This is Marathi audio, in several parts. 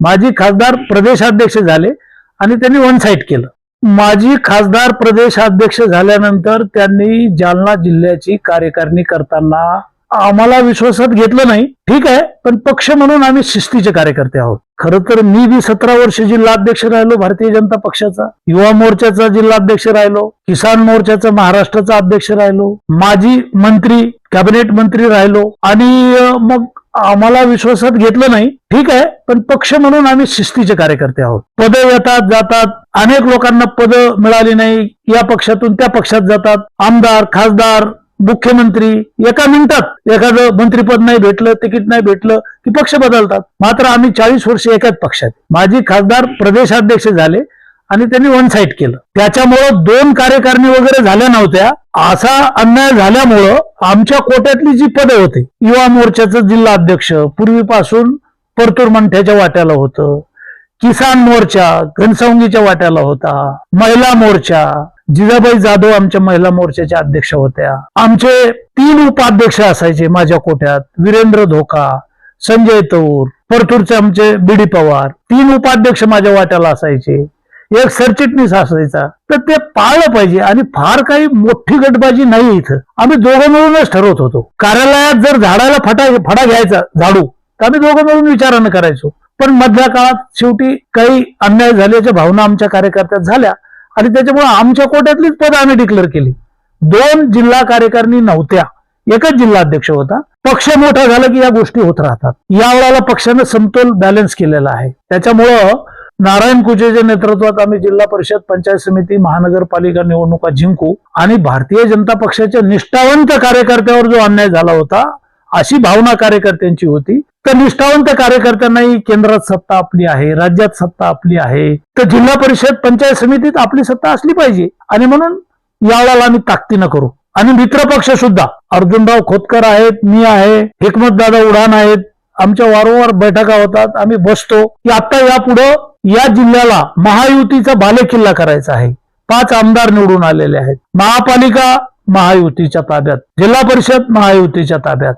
माजी खासदार प्रदेशाध्यक्ष झाले आणि त्यांनी वन साईड केलं. माजी खासदार प्रदेशाध्यक्ष झाल्यानंतर त्यांनी जालना जिल्ह्याची कार्यकारिणी करताना आम्हाला विश्वासात घेतलं नाही. ठीक आहे पण पक्ष म्हणून आम्ही शिस्तीचे कार्यकर्ते आहोत. खरं तर मी बी सतरा वर्ष जिल्हाध्यक्ष राहिलो भारतीय जनता पक्षाचा. युवा मोर्चाचा जिल्हाध्यक्ष राहिलो किसान मोर्चाचा महाराष्ट्राचा अध्यक्ष राहिलो माजी मंत्री कॅबिनेट मंत्री राहिलो आणि मग आम्हाला विश्वासात घेतलं नाही. ठीक आहे पण पक्ष म्हणून आम्ही शिस्तीचे कार्यकर्ते आहोत. पद येतात जातात. अनेक लोकांना पद मिळाली नाही. या पक्षातून त्या पक्षात जातात. आमदार खासदार मुख्यमंत्री एका मिनिटात एखादं मंत्रीपद नाही भेटलं तिकीट नाही भेटलं की पक्ष बदलतात. मात्र आम्ही चाळीस वर्ष एकाच पक्षात. माजी खासदार प्रदेशाध्यक्ष झाले. आणि त्यांनी वन साईड केलं. त्याच्यामुळं दोन कार्यकारिणी वगैरे झाल्या नव्हत्या. असा अन्याय झाल्यामुळं आमच्या कोट्यातली जी पदं होती युवा मोर्चाचं जिल्हा अध्यक्ष पूर्वीपासून परतूर मंठ्याच्या वाट्याला होतं किसान मोर्चा घनसावंगीच्या वाट्याला होता महिला मोर्चा जिजाबाई जाधव आमच्या महिला मोर्चाच्या अध्यक्ष होत्या. आमचे तीन उपाध्यक्ष असायचे माझ्या कोट्यात वीरेंद्र धोका संजय तौर परतूरचे आमचे बीडी पवार. तीन उपाध्यक्ष माझ्या वाट्याला असायचे. एक सरचिटणीस असायचा. तर ते पाळलं पाहिजे आणि फार काही मोठी गटबाजी नाही इथं. आम्ही दोघं मिळूनच ठरवत होतो. कार्यालयात जर झाडाला फटा फडा घ्यायचा झाडू तर आम्ही दोघं मिळून विचारानं करायचो. पण मधल्या काळात शेवटी काही अन्याय झाल्याच्या भावना आमच्या कार्यकर्त्यात झाल्या आणि त्याच्यामुळे आमच्या कोट्यातलीच पद आम्ही डिक्लेअर केली. दोन जिल्हा कार्यकारिणी नव्हत्या. एकच जिल्हाध्यक्ष होता. पक्ष मोठा झाला की या गोष्टी होत राहतात. या वेळेला पक्षानं समतोल बॅलन्स केलेला आहे. त्याच्यामुळं नारायण कुजेच्या नेतृत्वात आम्ही जिल्हा परिषद पंचायत समिती महानगरपालिका निवडणुका जिंकू आणि भारतीय जनता पक्षाच्या निष्ठावंत कार्यकर्त्यावर जो अन्याय झाला होता अशी भावना कार्यकर्त्यांची होती. तर निष्ठावंत कार्यकर्त्यांनाही केंद्रात सत्ता आपली आहे राज्यात सत्ता आपली आहे. तर जिल्हा परिषद पंचायत समितीत आपली सत्ता असली पाहिजे. आणि म्हणून यावेळेला आम्ही ताकदीनं करू. आणि मित्रपक्ष सुद्धा. अर्जुनराव खोतकर आहेत मी आहे हिकमत दादा उडान आहेत. आमच्या वारंवार बैठका होतात आम्ही बसतो. की आता यापुढं या जिल्ह्याला महायुतीचा बालेकिल्ला करायचा आहे. पाच आमदार निवडून आलेले आहेत. महापालिका महायुतीच्या ताब्यात जिल्हा परिषद महायुतीच्या ताब्यात.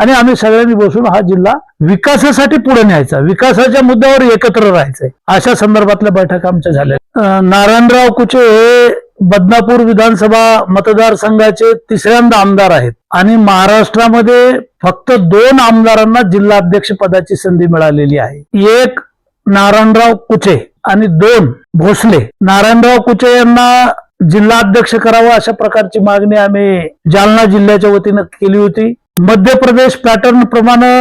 आणि आम्ही सगळ्यांनी बसून हा जिल्हा विकासासाठी पुढे न्यायचा विकासाच्या मुद्द्यावर एकत्र राहायचंय. अशा संदर्भातल्या बैठका आमच्या झाल्या. नारायणराव कुचे हे बदनापूर विधानसभा मतदारसंघाचे तिसऱ्यांदा आमदार आहेत. आणि महाराष्ट्रामध्ये फक्त दोन आमदारांना जिल्हा अध्यक्ष पदाची संधी मिळालेली आहे. एक नारायणराव कुचे आणि दोन भोसले. नारायणराव कुचे यांना जिल्हा अध्यक्ष करावं अशा प्रकारची मागणी आम्ही जालना जिल्ह्याच्या वतीनं केली होती. मध्य प्रदेश पॅटर्न प्रमाणे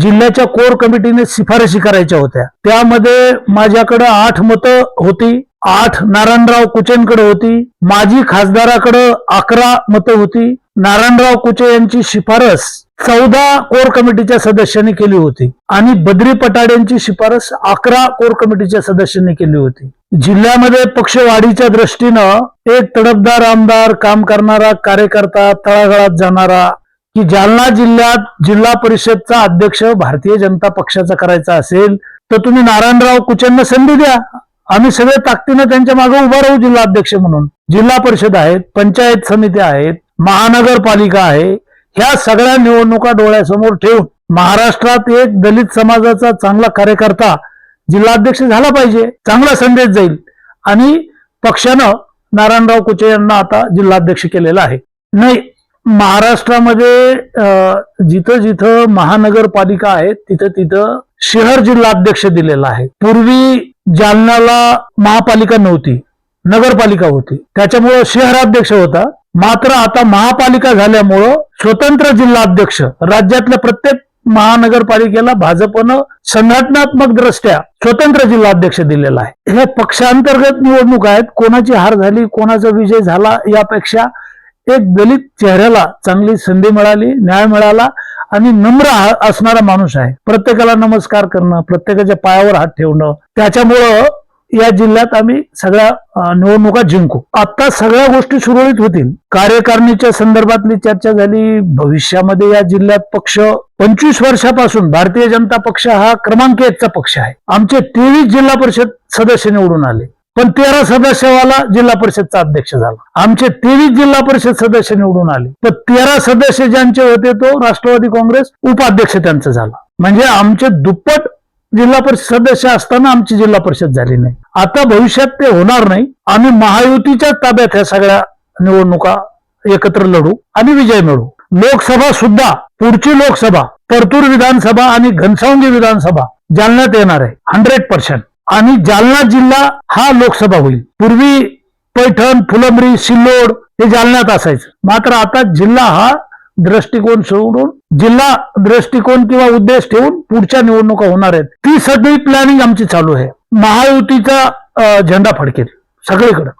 जिल्ह्याच्या कोर कमिटीने शिफारशी करायच्या होत्या. त्यामध्ये माझ्याकडे आठ मतं होती. आठ नारायणराव कुचेंकडे होती. माजी खासदाराकडे अकरा मतं होती. नारायणराव कुचे यांची शिफारस चौदा कोर कमिटीच्या सदस्यांनी केली होती. आणि बद्री पटाड यांची शिफारस अकरा कोर कमिटीच्या सदस्यांनी केली होती. जिल्ह्यामध्ये पक्षवाढीच्या दृष्टीनं एक तडफदार आमदार काम करणारा कार्यकर्ता तळागाळात जाणारा की जालना जिल्ह्यात जिल्हा परिषदचा अध्यक्ष भारतीय जनता पक्षाचा करायचा असेल तर तुम्ही नारायणराव कुचेंना संधी द्या. आम्ही सगळे ताकदीनं त्यांच्या मागे उभा राहू जिल्हा अध्यक्ष म्हणून. जिल्हा परिषद आहेत पंचायत समित्या आहेत महानगरपालिका आहे. ह्या सगळ्या निवडणुका डोळ्यासमोर ठेवून महाराष्ट्रात एक दलित समाजाचा चांगला कार्यकर्ता जिल्हाध्यक्ष झाला पाहिजे चांगला संदेश जाईल. आणि पक्षानं नारायणराव कुचे यांना आता जिल्हाध्यक्ष केलेला आहे. नाही महाराष्ट्रामध्ये जिथं जिथं महानगरपालिका आहे तिथं तिथं शहर जिल्हाध्यक्ष दिलेला आहे. पूर्वी जालन्याला महापालिका नव्हती नगरपालिका होती. त्याच्यामुळं शहराध्यक्ष होता. मात्र आता महापालिका झाल्यामुळं स्वतंत्र जिल्हा अध्यक्ष राज्यातल्या प्रत्येक महानगरपालिकेला भाजपनं संघटनात्मक दृष्ट्या स्वतंत्र जिल्हाध्यक्ष दिलेला आहे. हे पक्षांतर्गत निवडणूक आहेत. कोणाची हार झाली कोणाचा विजय झाला यापेक्षा एक दलित चेहऱ्याला चांगली संधी मिळाली न्याय मिळाला. आणि नम्र असणारा माणूस आहे. प्रत्येकाला नमस्कार करणं प्रत्येकाच्या पायावर हात ठेवणं त्याच्यामुळं या जिल्ह्यात आम्ही सगळ्या निवडणुका जिंकू. आता सगळ्या गोष्टी सुरळीत होतील. कार्यकारिणीच्या संदर्भातली चर्चा झाली. भविष्यामध्ये या जिल्ह्यात पक्ष पंचवीस वर्षापासून भारतीय जनता पक्ष हा क्रमांक एकचा पक्ष आहे. आमचे तेवीस जिल्हा परिषद सदस्य निवडून आले. पण तेरा सदस्यवाला जिल्हा परिषदचा अध्यक्ष झाला. आमचे तेवीस जिल्हा परिषद सदस्य निवडून आले. पण तेरा सदस्य ज्यांचे होते तो राष्ट्रवादी काँग्रेस उपाध्यक्ष त्यांचा झाला. म्हणजे आमचे दुप्पट जिल्हा परिषद सदस्य असताना आमची जिल्हा परिषद झाली नाही. आता भविष्यात ते होणार नाही. आम्ही महायुतीच्या ताब्यात ह्या सगळ्या निवडणुका एकत्र लढू आणि विजय मिळू लोकसभा सुद्धा पुढची लोकसभा परतूर विधानसभा आणि घनसावंगी विधानसभा जालन्यात येणार आहे. हंड्रेड पर्सेंट आणि जालना जिल्हा हा लोकसभा होईल. पूर्वी पैठण फुलंब्री सिल्लोड हे जालन्यात असायचं. मात्र आता जिल्हा हा दृष्टिकोन सोडून जिल्हा दृष्टिकोन किंवा उद्देश ठेवून पुढच्या निवडणुका होणार आहेत. ती सगळी प्लॅनिंग आमची चालू आहे. महायुतीचा झेंडा फडकेल. सगळीकडे.